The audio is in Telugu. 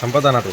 సంపద అన్నట్టు